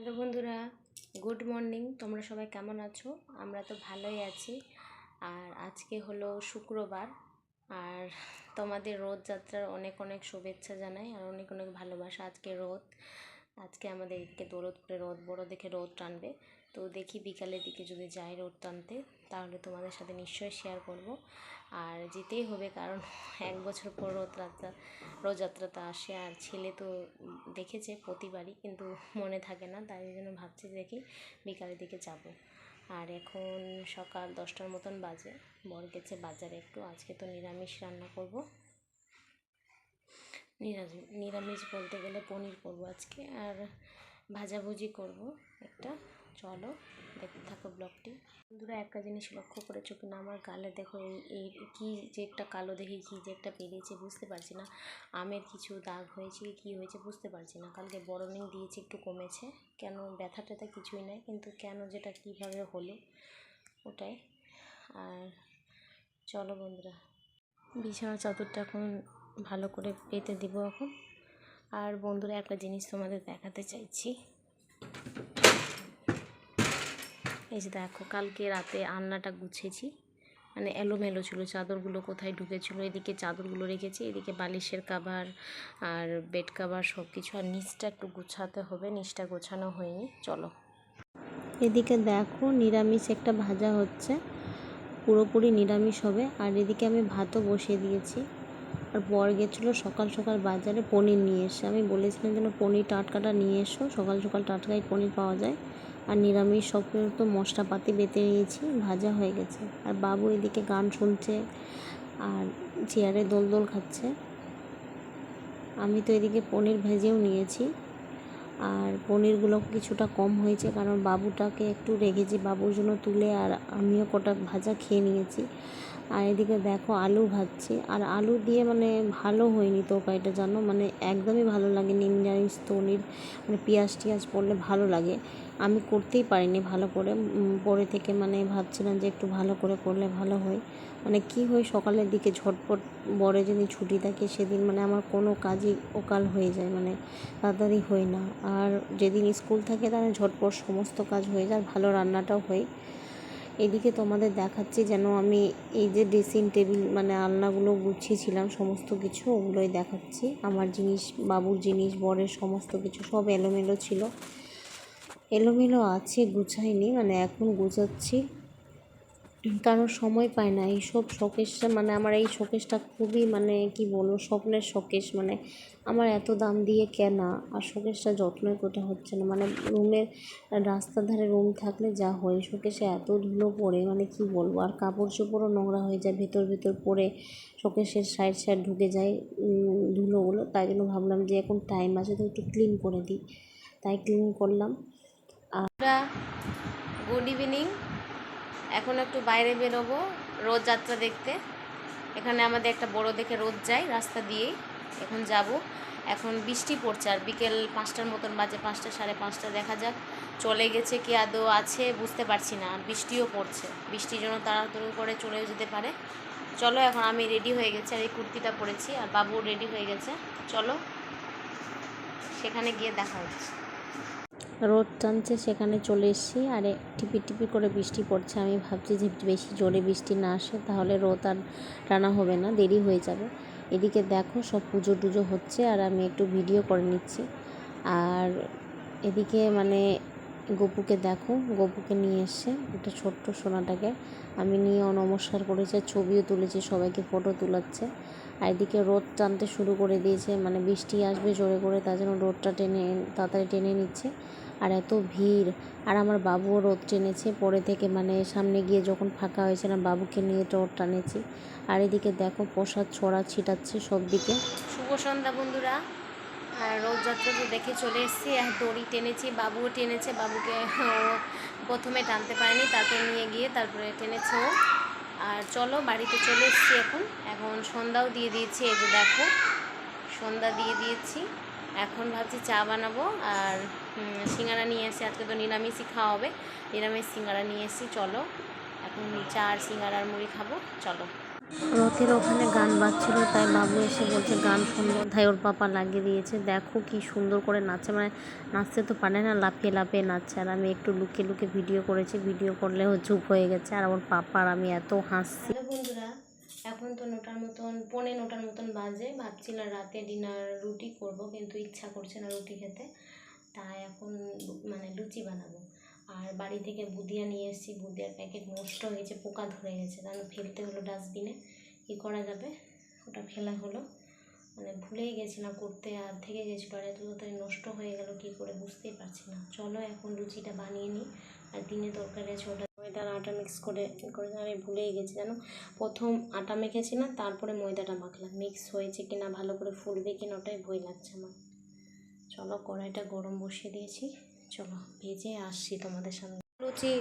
Hello বন্ধুরা, good morning. তোমরা সবাই কেমন আছো? আমরা তো ভালোই আছি। আর আজকে হলো শুক্রবার। আর তোমাদের রথযাত্রার অনেক অনেক শুভেচ্ছা জানাই আর অনেক অনেক ভালোবাসা আজকে রথ। আজকে আমাদের এদিকে দৌলতপুরে রোদ বড় দেখে রোদ টানবে। তো দেখি বিকালের দিকে যদি যাই রোদ টানতে, তাহলে তোমাদের সাথে নিশ্চয়ই শেয়ার করব। আর যেতেই হবে, কারণ এক বছর পর রথযাত্রা রথযাত্রাটা আসে। আর ছেলে তো দেখেছে প্রতিবারই, কিন্তু মনে থাকে না, তাই জন্য ভাবছি দেখি বিকালের দিকে যাব। আর এখন সকাল দশটার মতন বাজে, বর গেছে বাজারে একটু, আজকে তো নিরামিষ রান্না করব। নিরামিষ নিরামিষ বলতে গেলে পনির করব আজকে, আর ভাজাভুজি করব একটা। চলো, দেখতে থাকো ব্লগটি। বন্ধুরা, একটা জিনিস লক্ষ্য করেছ কিনা? আমার গালে দেখো এই এই কী যে একটা কালো দেখে, কী যে একটা পেরিয়েছে বুঝতে পারছি না। আমের কিছু দাগ হয়েছে, কি হয়েছে, বুঝতে পারছি না। কালকে বরনিং দিয়েছে, একটু কমেছে। কেন? ব্যথা ট্যাথা কিছুই নাই, কিন্তু কেন যেটা, কীভাবে হলো, ওটাই। আর চলো বন্ধুরা। বিছানা চাদরটা এখন ভালো করে পেতে দিব এখন। আর বন্ধুরা, একটা জিনিস তোমাদের দেখাতে চাইছি। এই যে দেখো, কালকে রাতে আন্নাটা গুছেছি। মানে এলোমেলো ছিল, চাদরগুলো কোথায় ঢুকেছিল, এদিকে চাদরগুলো রেখেছি, এদিকে বালিশের কাভার আর বেড কাভার সব কিছু আর নিচটা একটু গুছাতে হবে, নিচটা গোছানো হয়নি, চলো। এদিকে দেখো, নিরামিষ একটা ভাজা হচ্ছে। পুরোপুরি নিরামিষ হবে। আর এদিকে আমি ভাতও বসিয়ে দিয়েছি। আর বর গেছিল সকাল সকাল বাজারে পনির নিয়ে এসে। আমি বলেছিলাম যেন পনির টাটকাটা নিয়ে এসো, সকাল সকাল টাটকাই পনির পাওয়া যায়। আর নিরামিষ সব তো মশলাপাতি বেটে নিয়েছি, ভাজা হয়ে গেছে। আর বাবু এদিকে গান শুনছে আর চেয়ারে দোল দোল খাচ্ছে। আমি তো এদিকে পনির ভেজেও নিয়েছি। আর পনিরগুলো কিছুটা কম হয়েছে কারণ বাবুটাকে একটু রেখেছি বাবুর জন্য তুলে আর আমিও কটা ভাজা খেয়ে নিয়েছি। আর এদিকে দেখো আলু ভাজছি। আর আলু দিয়ে মানে ভালো হয়নি তো তরকারিটা, জানো? মানে একদমই ভালো লাগেনি। নিরামিষ তনির মানে পেঁয়াজ টিয়াজ পড়লে ভালো লাগে। আমি করতেই পারিনি ভালো করে। পরে থেকে মানে ভাবছিলাম যে একটু ভালো করে করলে ভালো হয়। মানে কি হয়, সকালের দিকে ঝটপট বড়ে যদি ছুটি থাকে সেদিন মানে আমার কোনো কাজই ওকাল হয়ে যায় মানে তাড়াতাড়ি হয় না। আর যেদিন স্কুল থাকে তাহলে ঝটপট সমস্ত কাজ হয়ে যায় ভালো রান্নাটাও হয়। এদিকে তোমাদের দেখাচ্ছি যেন আমি এই যে ড্রেসিং টেবিল মানে আলনাগুলো গুছিয়েছিলাম সমস্ত কিছু, ওগুলোই দেখাচ্ছি। আমার জিনিস, বাবুর জিনিস, বরের সমস্ত কিছু সব এলোমেলো ছিল। এলোমেলো আছে, গুছাইনি মানে এখন গুছাচ্ছি। কারণ সময় পায় না, এইসব শোকেসটা মানে আমার এই শোকেসটা খুবই মানে কি বলব, স্বপ্নের শোকেস মানে আমার এত দাম দিয়ে কেনা, আর শোকেসটা যত্নই করতে হচ্ছে না। মানে রুমের রাস্তার ধারে রুম থাকলে যা হয়, শোকেসে এত ধুলো পড়ে মানে কি বলব, আর কাপড় চোপড়ও নোংরা হয়ে যায়, ভেতর ভেতর পড়ে শোকেসের সাইড সাইড ঢুকে যায় ধুলোগুলো। তাই জন্য ভাবলাম যে এখন টাইম আছে, তো একটু ক্লিন করে দিই। তাই ক্লিন করলাম। আমরা গুড ইভিনিং এখন একটু বাইরে বেরোবো রোদ যাত্রা দেখতে। এখানে আমাদের একটা বড় দেখে রোদ যায় রাস্তা দিয়েই এখন যাব। এখন বৃষ্টি পড়ছে আর বিকেল পাঁচটার মতন বাজে, পাঁচটা সাড়ে পাঁচটা দেখা যাক চলে গেছে কি আদৌ আছে, বুঝতে পারছি না। বৃষ্টিও পড়ছে বৃষ্টির জন্য তাড়াতাড়ি করে চলেও যেতে পারে। চলো, এখন আমি রেডি হয়ে গেছি আর এই কুর্তিটা পরেছি, আর বাবু রেডি হয়ে গেছে। চলো, সেখানে গিয়ে দেখা হচ্ছে। রোদ টানছে, সেখানে চলে এসেছি। আর টিপি টিপি করে বৃষ্টি পড়ছে। আমি ভাবছি যে বেশি জোরে বৃষ্টি না আসে, তাহলে রোদ আর টানা হবে না, দেরি হয়ে যাবে। এদিকে দেখো, সব পুজো টুজো হচ্ছে আর আমি একটু ভিডিও করে নিচ্ছি। আর এদিকে মানে গপুকে দেখো, গপুকে নিয়ে এসছে একটা ছোট্ট সোনাটাকে আমি নিয়ে নমস্কার করেছি ছবিও তুলেছি, সবাইকে ফটো তুলাচ্ছে। আর এদিকে রোদ টানতে শুরু করে দিয়েছে মানে বৃষ্টি আসবে জোরে করে, তার জন্য রোদটা টেনে, তাড়াতাড়ি টেনে নিচ্ছে। আর এত ভিড়। আর আমার বাবুও রোদ টেনেছে। পরে থেকে মানে সামনে গিয়ে যখন ফাঁকা হয়েছে না, বাবুকে নিয়ে রোদ টানেছি। আর এদিকে দেখো প্রসাদ ছড়া ছিটাচ্ছে সব দিকে শুভ সন্ধ্যা বন্ধুরা। আর রথযাত্রা তো দেখে চলে এসেছি। আর দড়ি টেনেছি, বাবুও টেনেছে। বাবুকে প্রথমে টানতে পারেনি, তারপরে নিয়ে গিয়ে তারপরে টেনেছে ও। আর চলো বাড়িতে চলে এসেছি এখন। এখন সন্ধ্যাও দিয়ে দিয়েছি, এই যে দেখো। সন্ধ্যা দিয়ে দিয়েছি। এখন ভাবছি চা বানাবো আর সিঙ্গারা নিয়ে এসে আজকে তো নিরামিষই খাওয়া হবে। নিরামিষ সিঙ্গারা নিয়ে এসেছি, চলো। এখন চা আর সিঙ্গারার মুড়ি খাব, চলো। রথের ওখানে গান বাজছিল, তাই বাবু এসে বলছে গান শুনব। তাই ওর পাপা লাগিয়ে দিয়েছে। দেখো কি সুন্দর করে নাচছে মানে নাচতে তো পারে না, লাফিয়ে লাফিয়ে নাচছে। আর আমি একটু লুকিয়ে লুকিয়ে ভিডিও করেছি। ভিডিও করলে চুপ হয়ে গেছে। আর ওর পাপা আর আমি এত হাসছি। তো নোটার মতন, পনে নোটার মতন বাজে। ভাবছিলাম রাতে ডিনার রুটি করব, কিন্তু ইচ্ছা করছে না রুটি খেতে। তাই এখন মানে লুচি বানাবো। আর বাড়ি থেকে বুদিয়া নিয়ে এসেছি। বুদিয়ার প্যাকেট নষ্ট হয়েছে পোকা ধরে গেছে। কারণ ফেলতে হলো ডাস্টবিনে কী করা যাবে? ওটা ফেলা হলো। মানে ভুলেই গেছিলাম করতে, আর থেকে গেছিল আর এত তাড়াতাড়ি নষ্ট হয়ে গেল, কী করে বুঝতেই পারছি না। চলো এখন লুচিটা বানিয়ে নিই। আর দিনে তরকারি আছে, ওটা ময়দার আটা মিক্স করে করে আমি ভুলেই গেছি জানো? প্রথম আটা মেখেছি না, তারপরে ময়দাটা মাখলাম। মিক্স হয়েছে কিনা, ভালো করে ফুলবে কিনা, ওটাই ভয় লাগছে আমার। চলো, কড়াইটা গরম বসিয়ে দিয়েছি। চলো, ভেজে আসছি তোমাদের সামনে। লুচি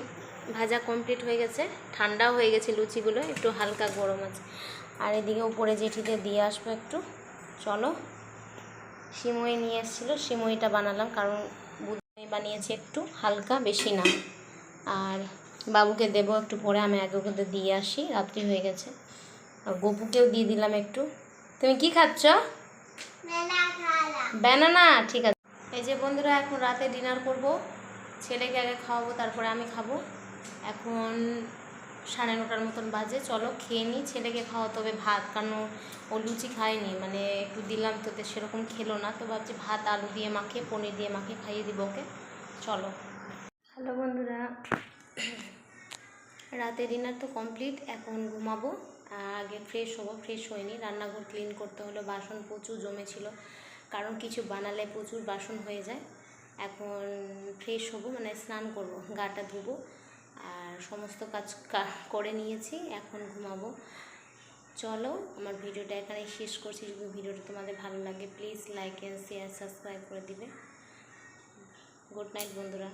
ভাজা কমপ্লিট হয়ে গেছে। ঠান্ডা হয়ে গেছে লুচিগুলো, একটু হালকা গরম আছে। আর এদিকে উপরে জেঠিতে দিয়ে আসব একটু। চলো, সিমই নিয়ে এসেছিল, সিমইটা বানালাম, কারণ বুধমই বানিয়েছি একটু, হালকা, বেশি না। আর বাবুকে দেবো একটু পরে আমি আগে ওকে দিয়ে আসি রাত্রি হয়ে গেছে। আর গপুকেও দিয়ে দিলাম একটু। তুমি কি খাচ্ছ? ব্যানানা? ঠিক আছে। এই যে বন্ধুরা এখন রাতে ডিনার করব। ছেলেকে আগে খাওয়াবো তারপরে আমি খাব। এখন সাড়ে নটার মতন বাজে। চলো খেয়ে নিই। ছেলেকে খাওয়াতে হবে ভাত কারণ ও- লুচি খায়নি। মানে একটু দিলাম তো তো সেরকম খেলো না। তো ভাবছি ভাত আলু দিয়ে মাখিয়ে পনির দিয়ে মাখিয়ে খাইয়ে দিব ওকে। চলো। হ্যালো বন্ধুরা। রাতে ডিনার তো কমপ্লিট এখন ঘুমাবো। আগে ফ্রেশ হব ফ্রেশ হয়নি। রান্নাঘর ক্লিন করতে হলো বাসন প্রচুর জমেছিল। কারণ কিছু বানালে প্রচুর বাসন হয়ে যায়। এখন ফ্রেশ হব মানে স্নান করব, গাটা ধুবো। আর সমস্ত কাজ করে নিয়েছি, এখন ঘুমাবো। চলো, আমার ভিডিওটা এখানে শেষ করছি। যদি ভিডিওটা তোমাদের ভালো লাগে please like and share subscribe করে দিবে। গুড নাইট বন্ধুরা।